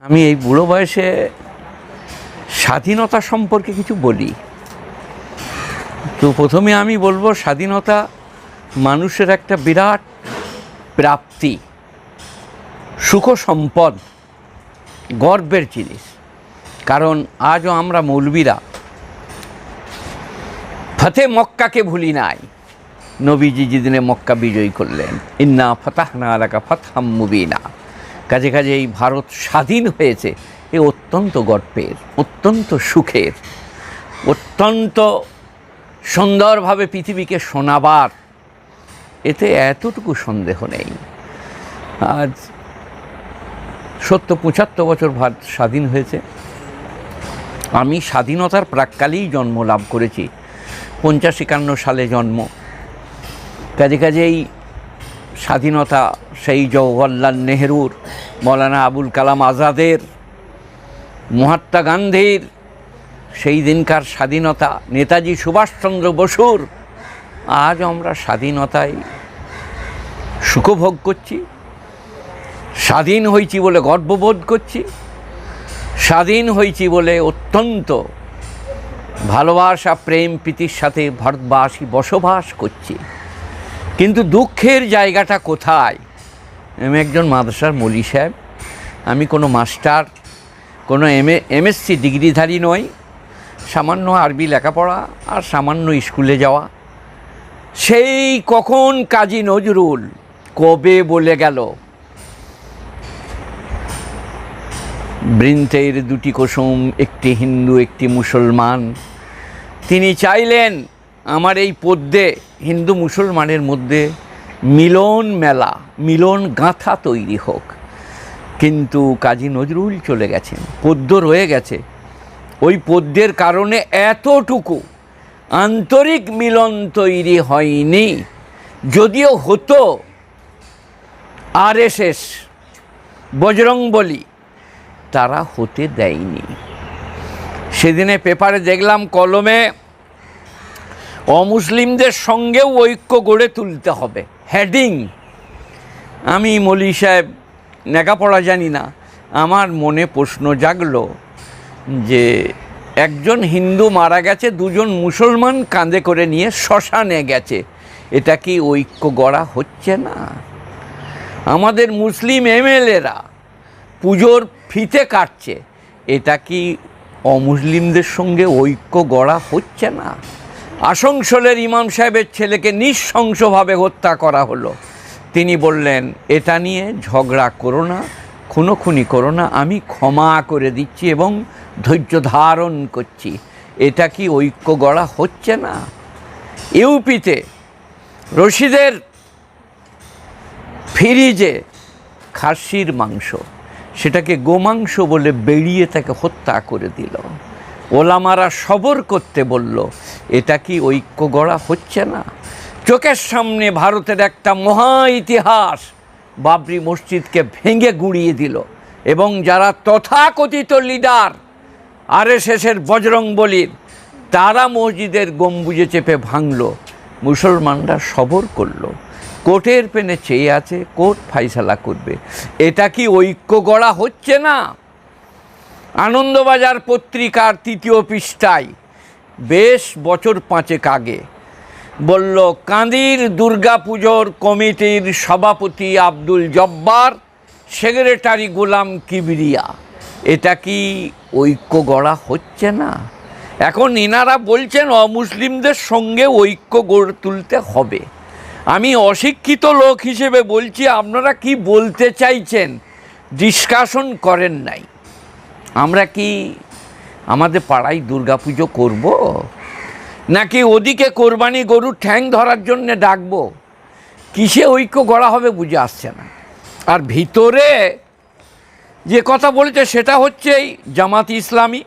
আমি এই বুড়ো বয়সে স্বাধীনতা সম্পর্কে কিছু বলি। তো প্রথমে আমি বলব, স্বাধীনতা মানুষের একটা বিরাট প্রাপ্তি, সুখ সম্পদ, গর্বের জিনিস। কারণ আজও আমরা মৌলবীরা ফতে মক্কাকে ভুলি নাই। নবীজি যেদিনে মক্কা বিজয়ী করলেন, ইন্না ফতাহনা আলাকা ফতহাম মুবিনা। কাজে কাজে এই ভারত স্বাধীন হয়েছে, এ অত্যন্ত গর্বের, অত্যন্ত সুখের, অত্যন্ত সুন্দরভাবে পৃথিবীকে শোনাবার। এতে এতটুকু সন্দেহ নেই। আজ সত্তর পঁচাত্তর বছর ভারত স্বাধীন হয়েছে। আমি স্বাধীনতার প্রাককালেই জন্ম লাভ করেছি। পঞ্চাশ একান্ন সালে জন্ম। কাজে কাজেই স্বাধীনতা সেই জওহরলাল নেহরুর মৌলানা আবুল কালাম আজাদের, মহাত্মা গান্ধীর, সেই দিনকার স্বাধীনতা, নেতাজি সুভাষচন্দ্র বসুর, আজ আমরা স্বাধীনতায় সুখভোগ করছি, স্বাধীন হয়েছি বলে গর্ববোধ করছি, স্বাধীন হয়েছি বলে অত্যন্ত ভালোবাসা, প্রেম, প্রীতির সাথে ভারতবাসী বসবাস করছি। কিন্তু দুঃখের জায়গাটা কোথায়? আমি একজন মাদ্রাসার মলি সাহেব। আমি কোনো মাস্টার, কোনো এম এমএসসি ডিগ্রিধারী নই। সামান্য আরবি লেখাপড়া আর সামান্য স্কুলে যাওয়া। সেই কখন কাজী নজরুল কবে বলে গেল? বৃন্তের দুটি কুসুম, একটি হিন্দু, একটি মুসলমান। তিনি চাইলেন আমার এই পদ্যে হিন্দু মুসলমানের মধ্যে মিলন মেলা, মিলন গাঁথা তৈরি হোক। কিন্তু কাজী নজরুল চলে গেছেন, পদ্য রয়ে গেছে। ওই পদ্যের কারণে এতটুকু আন্তরিক মিলন তৈরি হয়নি। যদিও হতো আর এস আরএসএস বজরংবলী তারা হতে দেয়নি। সেদিনে পেপারে দেখলাম কলমে, অমুসলিমদের সঙ্গেও ঐক্য গড়ে তুলতে হবে। হেডিং। আমি মলি সাহেব লেখাপড়া জানি না, আমার মনে প্রশ্ন জাগলো যে একজন হিন্দু মারা গেছে, দুজন মুসলমান কাঁধে করে নিয়ে শ্মশানে গেছে, এটা কি ঐক্য গড়া হচ্ছে না? আমাদের মুসলিম এমএলএরা পুজোর ফিতে কাটছে, এটা কি অমুসলিমদের সঙ্গে ঐক্য গড়া হচ্ছে না? আসানসোলের ইমাম সাহেবের ছেলেকে নিঃশংসভাবে হত্যা করা হলো। তিনি বললেন, এটা নিয়ে ঝগড়া করো না, খুনোখুনি করো না, আমি ক্ষমা করে দিচ্ছি এবং ধৈর্য ধারণ করছি। এটা কি ঐক্য গড়া হচ্ছে না? ইউপিতে রশিদের ফ্রিজে খাসির মাংস, সেটাকে গোমাংস বলে বেরিয়ে তাকে হত্যা করে দিল। ওলামারা সবর করতে বলল, এটা কি ঐক্য গড়া হচ্ছে না? চোখের সামনে ভারতের একটা মহা ইতিহাস বাবরি মসজিদকে ভেঙে গুঁড়িয়ে দিল এবং যারা তথাকথিত লিডার আর আরএসএসের বজরং বলির, তারা মসজিদের গম্বুজে চেপে ভাঙল। মুসলমানরা সবর করল। কোর্টের পেনে চেয়ে আছে কোর্ট ফাইসালা করবে। এটা কি ঐক্য গড়া হচ্ছে না? আনন্দবাজার পত্রিকার তৃতীয় পৃষ্ঠায় বেশ বছর পাঁচেক আগে বলল, কাঁদির দুর্গাপুজোর কমিটির সভাপতি আব্দুল জব্বার, সেক্রেটারি গোলাম কিবরিয়া। এটা কি ঐক্য গড়া হচ্ছে না? এখন এনারা বলছেন, অমুসলিমদের সঙ্গে ঐক্য গড়ে তুলতে হবে। আমি অশিক্ষিত লোক হিসেবে বলছি, আপনারা কি বলতে চাইছেন? ডিসকাশন করেন নাই। আমরা কি আমাদের পাড়ায় দুর্গাপুজো করব? নাকি ওদিকে কোরবানি গরুর ঠ্যাং ধরার জন্যে ডাকবো? কিসে ঐক্য গড়া হবে বুঝে আসছে না। আর ভিতরে যে কথা বলেছে সেটা হচ্ছে এই জামাত ইসলামী,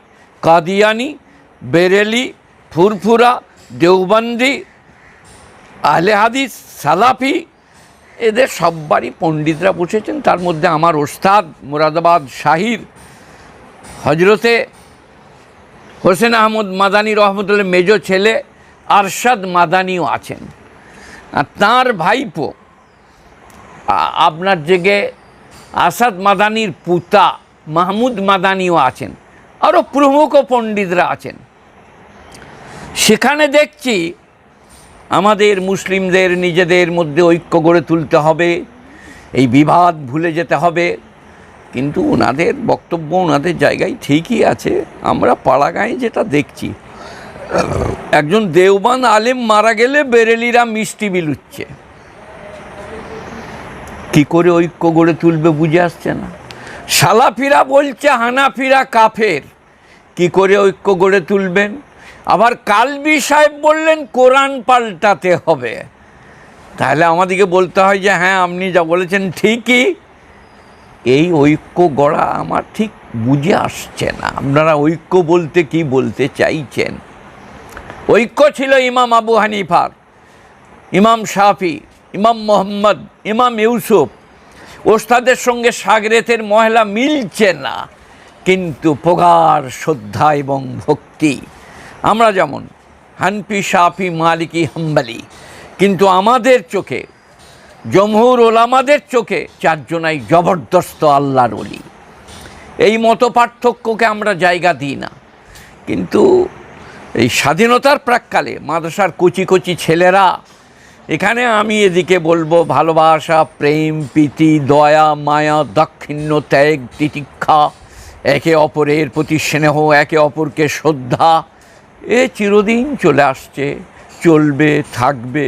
কাদিয়ানি, বেরেলি, ফুরফুরা, দেওবন্দি, আহলে হাদিস, সালাফি, এদের সববারই পণ্ডিতরা বসেছেন। তার মধ্যে আমার ওস্তাদ মুরাদাবাদ শাহির হজরতে হোসেন আহমদ মাদানী রহমতুল্লাহ মেজো ছেলে আরশাদ মাদানিও আছেন। আর তাঁর ভাইপো আপনার জেগে আসাদ মাদানির পুতা মাহমুদ মাদানিও আছেন, আরও প্রমুখ পণ্ডিতরা আছেন। সেখানে দেখছি আমাদের মুসলিমদের নিজেদের মধ্যে ঐক্য গড়ে তুলতে হবে, এই বিবাদ ভুলে যেতে হবে কিন্তু ওনাদের বক্তব্য, ওনাদের জায়গায় ঠিকই আছে। আমরা পাড়াগাঁয়ে যেটা দেখছি, একজন দেওবান আলেম মারা গেলে বেরেলিরা মিষ্টি বিলুচ্ছে। কি করে ঐক্য গড়ে তুলবে বুঝে আসছে না। সালাফিরা বলছে, হানাফিরা কাফের। কি করে ঐক্য গড়ে তুলবেন? আবার কালবি সাহেব বললেন, কোরআন পাল্টাতে হবে। তাহলে আমাদেরকে বলতে হয় যে হ্যাঁ আপনি যা বলেছেন ঠিকই এই ঐক্য গড়া আমার ঠিক বুঝে আসছে না। আপনারা ঐক্য বলতে কি বলতে চাইছেন? ঐক্য ছিল ইমাম আবু হানিফার ইমাম শাফি, ইমাম মোহাম্মদ, ইমাম ইউসুফ। ওস্তাদের সঙ্গে সাগরেতের মহিলা মিলছে না, কিন্তু প্রগাঢ় শ্রদ্ধা এবং ভক্তি। আমরা যেমন হানপি শাফি, মালিকি, হাম্বালি, কিন্তু আমাদের চোখে জমহুর ওলামাদের চোখে চারজনাই জবরদস্ত আল্লাহর অলি এই মতো পার্থক্যকে আমরা জায়গা দিই না। কিন্তু এই স্বাধীনতার প্রাককালে মাদ্রাসার কুচি কুচি ছেলেরা, এখানে আমি এদিকে বলব ভালোবাসা প্রেম, প্রীতি, দয়া, মায়া, দাক্ষিণ্য, ত্যাগ, তিতিক্ষা, একে অপরের প্রতি স্নেহ, একে অপরকে শ্রদ্ধা, এ চিরদিন চলে আসছে, চলবে, থাকবে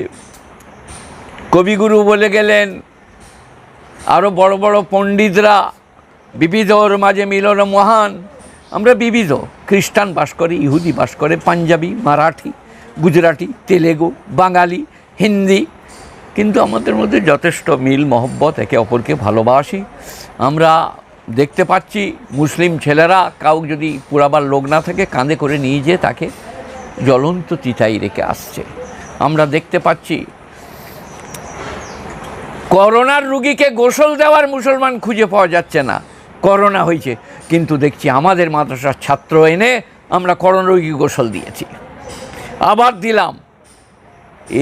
কবিগুরু বলে গেলেন আরও বড় বড় পণ্ডিতরা, বিবিধর মাঝে মিলন মহান। আমরা বিবিধ, খ্রিস্টান বাস করে, ইহুদি বাস করে, পাঞ্জাবি, মারাঠি, গুজরাটি, তেলেগু, বাঙালি, হিন্দি। কিন্তু আমাদের মধ্যে যথেষ্ট মিল, মহব্বত, একে অপরকে ভালোবাসি। আমরা দেখতে পাচ্ছি মুসলিম ছেলেরা কাউ যদি পুরাবার লোক না থাকে, কাঁধে করে নিয়ে যেয়ে তাকে জ্বলন্ত চিতাই রেখে আসছে। আমরা দেখতে পাচ্ছি করোনার রুগীকে গোসল দেওয়ার মুসলমান খুঁজে পাওয়া যাচ্ছে না। করোনা হয়েছে, কিন্তু দেখছি আমাদের মাদ্রাসার ছাত্র এনে আমরা করোনা রুগী গোসল দিয়েছি। আবার দিলাম।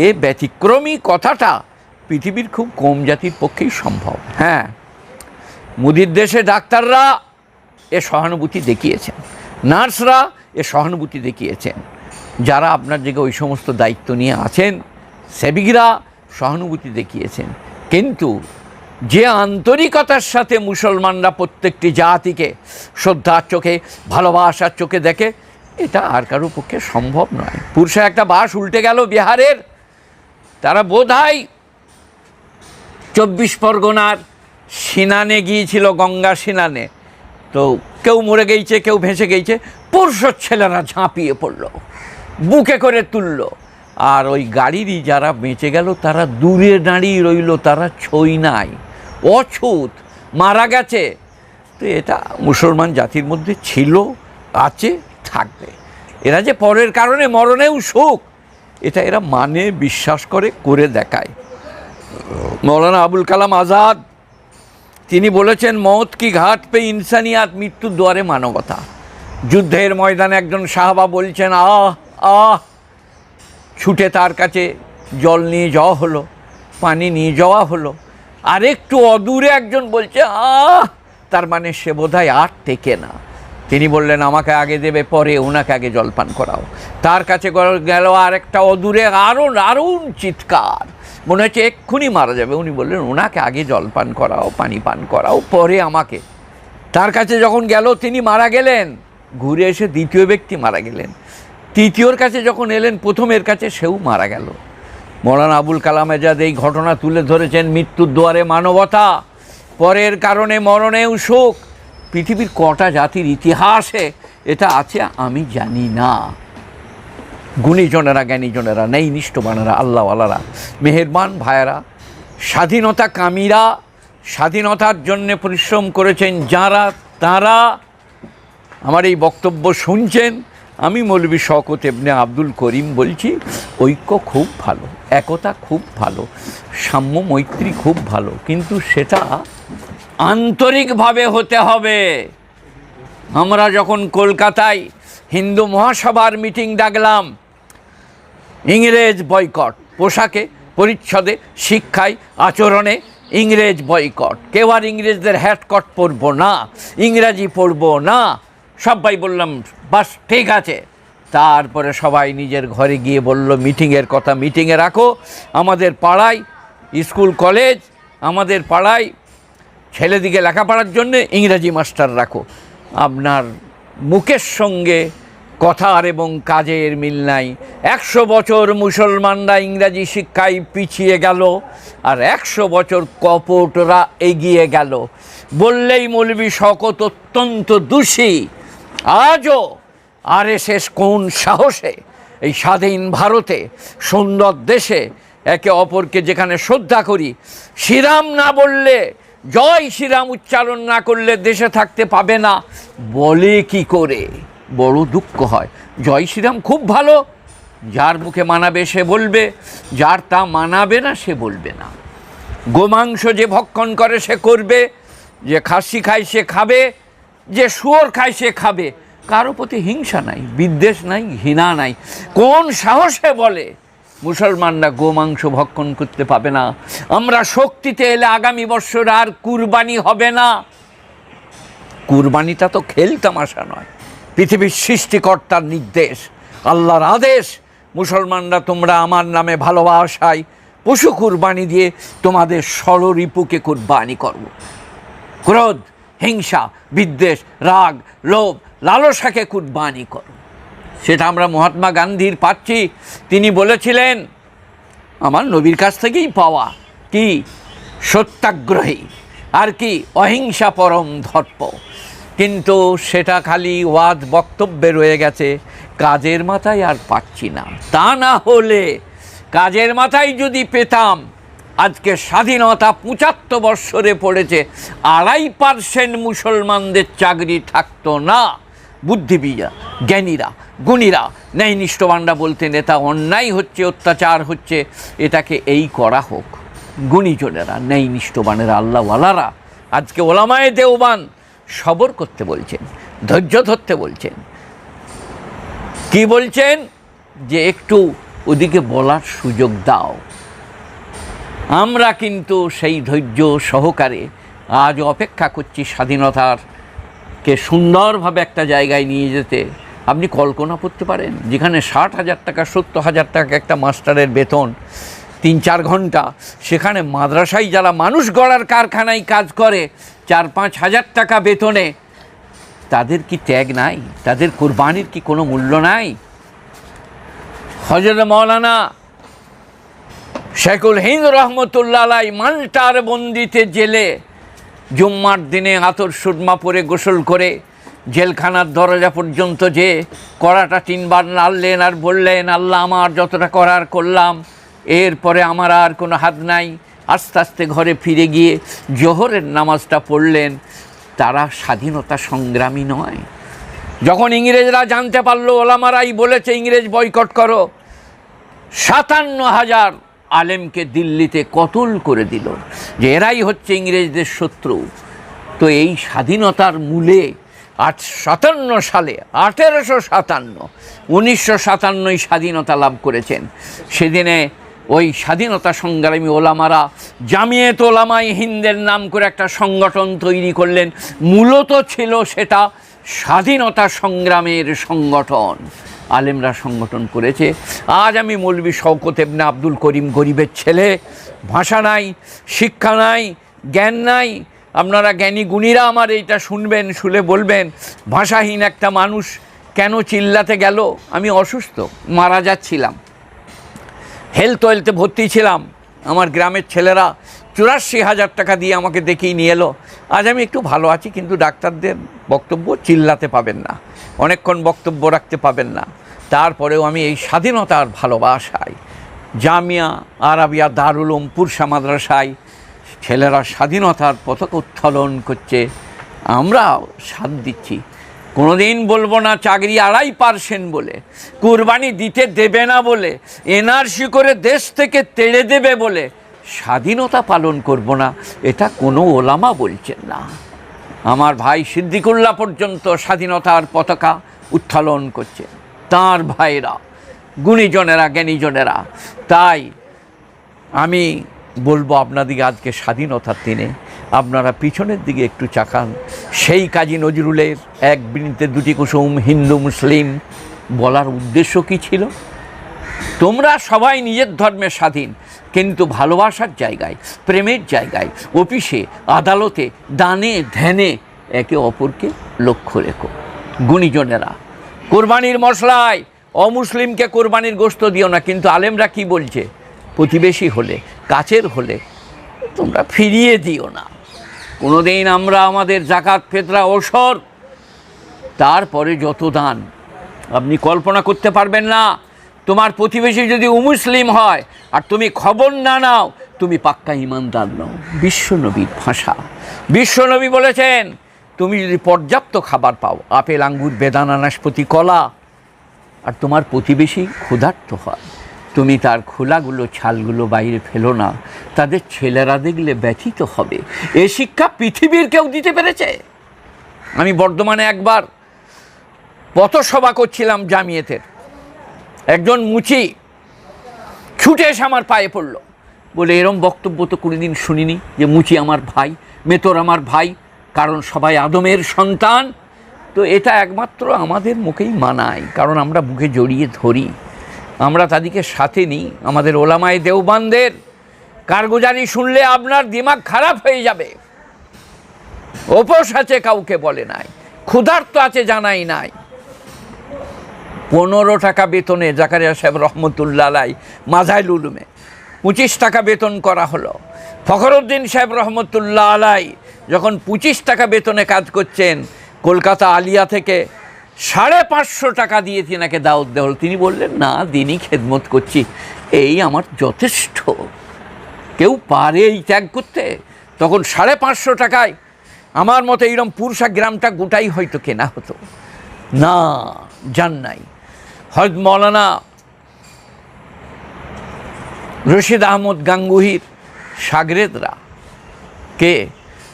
এ ব্যতিক্রমী কথাটা পৃথিবীর খুব কম জাতির পক্ষেই সম্ভব। হ্যাঁ মুদির দেশে ডাক্তাররা এ সহানুভূতি দেখিয়েছেন, নার্সরা এ সহানুভূতি দেখিয়েছেন। যারা আপনার দিকে ওই সমস্ত দায়িত্ব নিয়ে আছেন, সেবিকরা সহানুভূতি দেখিয়েছেন। কিন্তু যে আন্তরিকতার সাথে মুসলমানরা প্রত্যেকটি জাতিকে শ্রদ্ধার চোখে, ভালোবাসার চোখে দেখে, এটা আর কারও পক্ষে সম্ভব নয়। পুরুষে একটা বাস উল্টে গেল বিহারের। তারা বোধ হয় চব্বিশ পরগনার সিনানে গিয়েছিল, গঙ্গা সিনানে। তো কেউ মরে গেছে কেউ ভেসে গেছে পুরুষের ছেলেরা ঝাঁপিয়ে পড়ল, বুকে করে তুলল। আর ওই গাড়িরই যারা বেঁচে গেল, তারা দূরে দাঁড়িয়ে রইল, তারা ছই নাই, অছুত, মারা গেছে। তো এটা মুসলমান জাতির মধ্যে ছিল, আছে, থাকবে। এরা যে পরের কারণে মরণেও সুখ, এটা এরা মানে বিশ্বাস করে করে দেখায়। মৌলানা আবুল কালাম আজাদ, তিনি বলেছেন, মত কি ঘাট পে ইনসানিয়াত, মৃত্যুর দুয়ারে মানবতা। যুদ্ধের ময়দানে একজন সাহাবা বলছেন, আহ আহ ছুটে তার কাছে জল নিয়ে যাওয়া হলো, পানি নিয়ে যাওয়া হলো। আর একটু অদূরে একজন বলছে, আহ! তার মানে সে বোধহয় আর টেকে না। তিনি বললেন, আমাকে আগে দেবে, পরে ওনাকে আগে জলপান করাও। তার কাছে গেল আর একটা অদূরে আরও দারুণ চিৎকার। মনে হচ্ছে এক্ষুনি মারা যাবে। উনি বললেন ওনাকে আগে জলপান করাও, পানি পান করাও, পরে আমাকে। তার কাছে যখন গেল, তিনি মারা গেলেন। ঘুরে এসে দ্বিতীয় ব্যক্তি মারা গেলেন। তৃতীয়র কাছে যখন এলেন, প্রথমের কাছে সেও মারা গেল। মৌলানা আবুল কালাম আজাদ এই ঘটনা তুলে ধরেছেন, মৃত্যুর দুয়ারে মানবতা, পরের কারণে মরণেও শোক, পৃথিবীর কটা জাতির ইতিহাসে এটা আছে আমি জানি না। গুণীজনেরা জ্ঞানীজনেরা নেই নিষ্ঠবানেরা আল্লাহওয়ালারা, মেহেরবান ভাইয়েরা, স্বাধীনতা কামীরা, স্বাধীনতার জন্যে পরিশ্রম করেছেন যারা, তারা, আমার এই বক্তব্য শুনছেন। আমি মৌলবী শওকত এমনি আব্দুল করিম বলছি, ঐক্য খুব ভালো, একতা খুব ভালো, সাম্য মৈত্রী খুব ভালো, কিন্তু সেটা আন্তরিকভাবে হতে হবে। আমরা যখন কলকাতায় হিন্দু মহাসভার মিটিং ডাকলাম, ইংরেজ বয়কট, পোশাকে, পরিচ্ছদে, শিক্ষায়, আচরণে ইংরেজ বয়কট। কেউ আর ইংরেজদের হ্যাটকট পরবো না, ইংরাজি পড়ব না। সবাই বললাম, বাস, ঠিক আছে। তারপরে সবাই নিজের ঘরে গিয়ে বলল, মিটিংয়ের কথা মিটিংয়ে রাখো। আমাদের পাড়ায় স্কুল, কলেজ, আমাদের পাড়ায় ছেলেদিকে লেখাপড়ার জন্য ইংরাজি মাস্টার রাখো। আপনার মুখের সঙ্গে কথার এবং কাজের মিল নাই। একশো বছর মুসলমানরা ইংরাজি শিক্ষায় পিছিয়ে গেল, আর একশো বছর কপটরা এগিয়ে গেল। বললেই মৌলবী শকত অত্যন্ত দোষী। আজও আরএসএস কোন সাহসে এই স্বাধীন ভারতে, সুন্দর দেশে একে অপরকে যেখানে শ্রদ্ধা করি, শ্রীরাম না বললে, জয় শ্রীরাম উচ্চারণ না করলে দেশে থাকতে পাবে না, বলে কি করে? বড় দুঃখ হয়। জয় শ্রীরাম খুব ভালো, যার মুখে মানাবে সে বলবে, যার তা মানাবে না সে বলবে না। গোমাংস যে ভক্ষণ করে সে করবে, যে খাসি খায় সে খাবে যে শুয়োর খায় সে খাবে। কারও প্রতি হিংসা নাই, বিদ্বেষ নাই, ঘৃণা নাই। কোন সাহসে বলে, মুসলমানরা গোমাংস ভক্ষণ করতে পাবে না। আমরা শক্তিতে এলে আগামী বছর আর কুরবানি হবে না। কুরবানিটা তো খেল তামাশা নয়। পৃথিবীর সৃষ্টিকর্তার নির্দেশ, আল্লাহর আদেশ, মুসলমানরা তোমরা আমার নামে ভালোবাসায় পশু কুরবানি দিয়ে তোমাদের ষড়রিপুকে কুরবানি করব। ক্রোধ হিংসা, বিদ্বেষ, রাগ, লোভ, লালসাকে কুরবানি করো। সেটা আমরা মহাত্মা গান্ধীর পাচ্ছি তিনি বলেছিলেন, আমার নবীর কাছ থেকেই পাওয়া কি? সত্যাগ্রহী। আর কি? অহিংসা পরম ধর্প। কিন্তু সেটা খালি ওয়াদ বক্তব্যে রয়ে গেছে, কাজের মাথায় আর পাচ্ছি না। তা না হলে কাজের মাথায় যদি পেতাম আজকে স্বাধীনতা পঁচাত্তর বৎসরে পড়েছে, আড়াই পার্সেন্ট মুসলমানদের চাকরি থাকতো না। বুদ্ধিবীরা জ্ঞানীরা, গুণীরা, ন্যায়নিষ্ঠবানরা বলতে নেতা, অন্যায় হচ্ছে, অত্যাচার হচ্ছে, এটাকে এই করা হোক। গুণীজনেরা, ন্যায়নিষ্ঠবানেরা, আল্লাহওয়ালারা আজকে ওলামায়ে দেওবান সবর করতে বলছেন, ধৈর্য ধরতে বলছেন। কি বলছেন? যে একটু ওদিকে বলার সুযোগ দাও। আমরা কিন্তু সেই ধৈর্য সহকারে আজ অপেক্ষা করছি স্বাধীনতার কে সুন্দরভাবে একটা জায়গায় নিয়ে যেতে। আপনি কল্পনা করতে পারেন, যেখানে ষাট হাজার টাকা, সত্তর হাজার টাকা একটা মাস্টারের বেতন, তিন চার ঘণ্টা, সেখানে মাদ্রাসায় যারা মানুষ গড়ার কারখানায় কাজ করে, চার পাঁচ হাজার টাকা বেতনে, তাদের কি ত্যাগ নাই? তাদের কোরবানির কি কোনো মূল্য নাই? হজরত মৌলানা শেখুল হিন্দ রহমতুল্লাহ মাল্টার বন্দিতে জেলে জুম্মার দিনে আতর সুরমা পরে গোসল করে জেলখানার দরজা পর্যন্ত যে কড়াটা তিনবার নাড়লেন আর বললেন, আল্লাহ আমার যতটা করার করলাম, এরপরে আমার আর কোনো হাত নাই। আস্তে আস্তে ঘরে ফিরে গিয়ে জোহরের নামাজটা পড়লেন। তারা স্বাধীনতা সংগ্রামী নয়। যখন ইংরেজরা জানতে পারল, ওলামারাই বলেছে, ইংরেজ বয়কট করো। সাতান্ন হাজার আলেমকে দিল্লিতে কতল করে দিল, যে এরাই হচ্ছে ইংরেজদের শত্রু। তো এই স্বাধীনতার মূলে আট সাতান্ন সালে, আঠেরোশো সাতান্ন, উনিশশো সাতান্নই স্বাধীনতা লাভ করেছেন। সেদিনে ওই স্বাধীনতা সংগ্রামী ওলামারা জামিয়েত ওলামাই হিন্দের নাম করে একটা সংগঠন তৈরি করলেন। মূলত ছিল সেটা স্বাধীনতা সংগ্রামের সংগঠন। আলেমরা সংগঠন করেছে। আজ আমি মৌলবী শওকত এবনে আব্দুল করিম গরিবের ছেলে। ভাষা নাই, শিক্ষা নাই, জ্ঞান নাই। আপনারা জ্ঞানী গুণীরা আমার এইটা শুনবেন শুনে বলবেন, ভাষাহীন একটা মানুষ কেন চিল্লাতে গেল? আমি অসুস্থ, মারা যাচ্ছিলাম। হেলথ ওয়েলথে ভর্তি ছিলাম। আমার গ্রামের ছেলেরা চুরাশি হাজার টাকা দিয়ে আমাকে দেখিয়ে নিয়ে এলো। আজ আমি একটু ভালো আছি, কিন্তু ডাক্তারদের বক্তব্য চিল্লাতে পাবেন না। অনেকক্ষণ বক্তব্য রাখতে পাবেন না। তারপরেও আমি এই স্বাধীনতার ভালোবাসায় জামিয়া, আরাবিয়া, দারুল উলুম পুরসা মাদ্রাসায় ছেলেরা স্বাধীনতার পতাকা উত্তোলন করছে আমরা সাথ দিচ্ছি। কোনোদিন বলব না চাকরি আড়াই পার্সেন্ট বলে, কুরবানি দিতে দেবে না বলে, এনআরসি করে দেশ থেকে তেড়ে দেবে বলে, স্বাধীনতা পালন করব না, এটা কোনো ওলামা বলছেন না। আমার ভাই সিদ্দিকুল্লাহ পর্যন্ত স্বাধীনতার পতাকা উত্তোলন করছে। তার ভাইরা, গুণীজনেরা, জ্ঞানীজনেরা। তাই আমি বলব আপনাদিকে আজকে স্বাধীনতার দিনে আপনারা পিছনের দিকে একটু চাকান। সেই কাজী নজরুলের এক বৃন্তে দুটি কুসুম হিন্দু মুসলিম বলার উদ্দেশ্য কী ছিল? তোমরা সবাই নিজের ধর্মে স্বাধীন, কিন্তু ভালোবাসার জায়গায়, প্রেমের জায়গায়, অফিসে, আদালতে, দানে, ধ্যানে একে অপরকে লক্ষ্য রেখো। গুণীজনেরা কোরবানির মশলায় অমুসলিমকে কোরবানির গোস্ত দিও না, কিন্তু আলেমরা কি বলছে? প্রতিবেশী হলে, কাছের হলে, তোমরা ফিরিয়ে দিও না। কোনো দিন আমরা আমাদের জাকাত, ফেতরা ওসর তারপরে যত দান, আপনি কল্পনা করতে পারবেন না। তোমার প্রতিবেশী যদি মুসলিম হয়, আর তুমি খবর না নাও, তুমি পাক্কা ইমানদার নও। বিশ্বনবীর ভাষা। বিশ্বনবী বলেছেন তুমি যদি পর্যাপ্ত খাবার পাও, আপেল, আঙ্গুর, বেদানা, নাশপতি, কলা, আর তোমার প্রতিবেশী ক্ষুধার্ত হয়, তুমি তার খোলাগুলো, ছালগুলো বাইরে ফেলো না, তাদের ছেলেরা দেখলে ব্যথিত হবে। এ শিক্ষা পৃথিবীর কেউ দিতে পেরেছে? আমি বর্ধমানে একবার পথসভা করছিলাম জামিয়েতের। একজন মুচি ছুটে এসে আমার পায়ে পড়ল। বলে, এরম বক্তব্য তো কোনোদিন শুনিনি যে মুচি আমার ভাই, মেতর আমার ভাই কারণ সবাই আদমের সন্তান। তো এটা একমাত্র আমাদের মুখেই মানায়, কারণ আমরা বুকে জড়িয়ে ধরি। আমরা তাদেরকে সাথে নিই, আমাদের ওলামায় দেওবানদের। কারগুজারি শুনলে আপনার দিমাগ খারাপ হয়ে যাবে। ওপোস আছে কাউকে বলে নাই, ক্ষুধার্ত আছে জানাই নাই। পনেরো টাকা বেতনে জাকারিয়া সাহেব রহমতুল্লাহ আলাই মাজাইল উলুমে, পঁচিশ টাকা বেতন করা হলো। ফখরুদ্দিন সাহেব রহমতুল্লাহ আলাই যখন পঁচিশ টাকা বেতনে কাজ করছেন, কলকাতা আলিয়া থেকে সাড়ে পাঁচশো টাকা দিয়ে তিনাকে দাওয়াত দেওয়া তিনি বললেন, না, দিনই খেদমত করছি। এই আমার যথেষ্ট। কেউ পারে এই ত্যাগ করতে? তখন সাড়ে পাঁচশো টাকায় আমার মতো এইরকম পুরুষা গ্রামটা গোটাই হয়তো কেনা হতো। না, যান নাই। হজ মৌলানা রশিদ আহমদ গাঙ্গুহির সাগরেদরা কে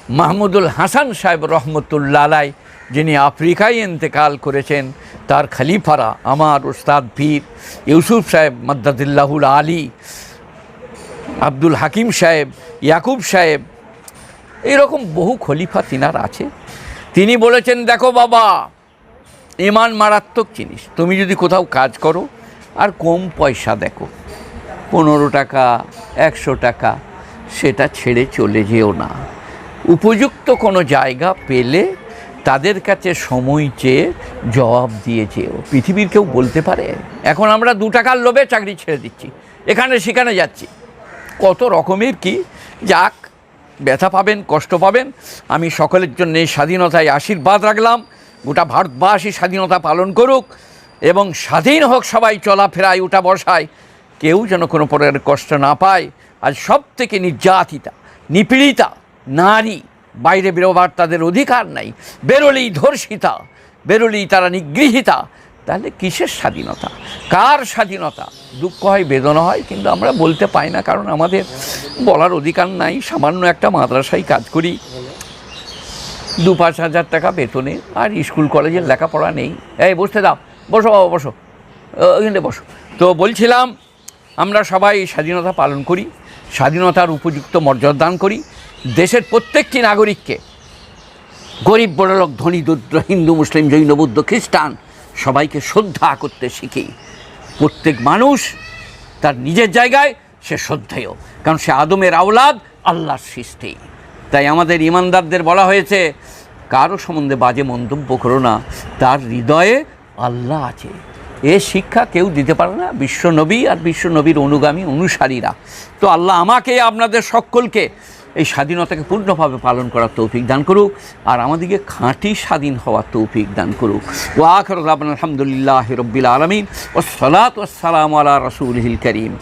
মাহমুদুল হাসান সাহেব রহমতুল্লা আলাই যিনি আফ্রিকায় ইন্তেকাল করেছেন, তার খালিফারা আমার উস্তাদ পীর ইউসুফ সাহেব মদ্দাদুল্লাহুল আলী, আব্দুল হাকিম সাহেব, ইয়াকুব সাহেব, এরকম বহু খলিফা তিনার আছে। তিনি বলেছেন, দেখো বাবা, ইমান মারাত্মক জিনিস। তুমি যদি কোথাও কাজ করো, আর কম পয়সা দেখো। পনেরো টাকা, একশো টাকা, সেটা ছেড়ে চলে যেও না। উপযুক্ত কোনো জায়গা পেলে তাদের কাছে সময় চেয়ে জবাব দিয়ে যেও। পৃথিবীর কেউ বলতে পারে, এখন আমরা দু টাকার লোভে চাকরি ছেড়ে দিচ্ছি, এখানে সেখানে যাচ্ছি। কত রকমের কি, যাক, ব্যথা পাবেন, কষ্ট পাবেন, আমি সকলের জন্য স্বাধীনতায় আশীর্বাদ রাখলাম, গোটা ভারতবাসী স্বাধীনতা পালন করুক, এবং স্বাধীন হোক সবাই চলাফেরায়, উঠা বসায়, কেউ যেন কোনো প্রকারের কষ্ট না পায় আজ সব থেকে নির্যাতিতা, নিপীড়িতা নারী, বাইরে বেরোবার তাদের অধিকার নাই। বেরোলেই ধর্ষিতা, বেরোলেই তারা নিগৃহীতা। তাহলে কিসের স্বাধীনতা? কার স্বাধীনতা? দুঃখ হয়, বেদনা হয়, কিন্তু আমরা বলতে পাই না, কারণ আমাদের বলার অধিকার নাই। সামান্য একটা মাদ্রাসায় কাজ করি। দু পাঁচ হাজার টাকা বেতনে, আর স্কুল, কলেজের লেখাপড়া নেই। এই, বসতে দাও। বসো বাবা, বসো। ওইখানে বসো। তো বলছিলাম, আমরা সবাই স্বাধীনতা পালন করি, স্বাধীনতার উপযুক্ত মর্যাদা দান করি। দেশের প্রত্যেকটি নাগরিককে গরিব বড়লোক, ধনী, দরিদ্র, হিন্দু, মুসলিম, জৈন, বৌদ্ধ, খ্রিস্টান সবাইকে শ্রদ্ধা করতে শিখি। প্রত্যেক মানুষ তার নিজের জায়গায় সে শ্রদ্ধেয়, কারণ সে আদমের আওলাদ, আল্লাহর সৃষ্টি। তাই আমাদের ইমানদারদের বলা হয়েছে, কারও সম্বন্ধে বাজে মন্তব্য করো না, তার হৃদয়ে আল্লাহ আছে। এ শিক্ষা কেউ দিতে পারে না, বিশ্বনবী আর বিশ্বনবীর অনুগামী অনুসারীরা। তো আল্লাহ আমাকে, আপনাদের সকলকে এই স্বাধীনতাকে পূর্ণভাবে পালন করার তৌফিক দান করুক, আর আমাদেরকে খাঁটি স্বাধীন হওয়ার তৌফিক দান করুক। ও আখর আলহামদুলিল্লাহ রব্বিল আলমিন ও সলাত ওসালাম আলা রসুল হিল করিম।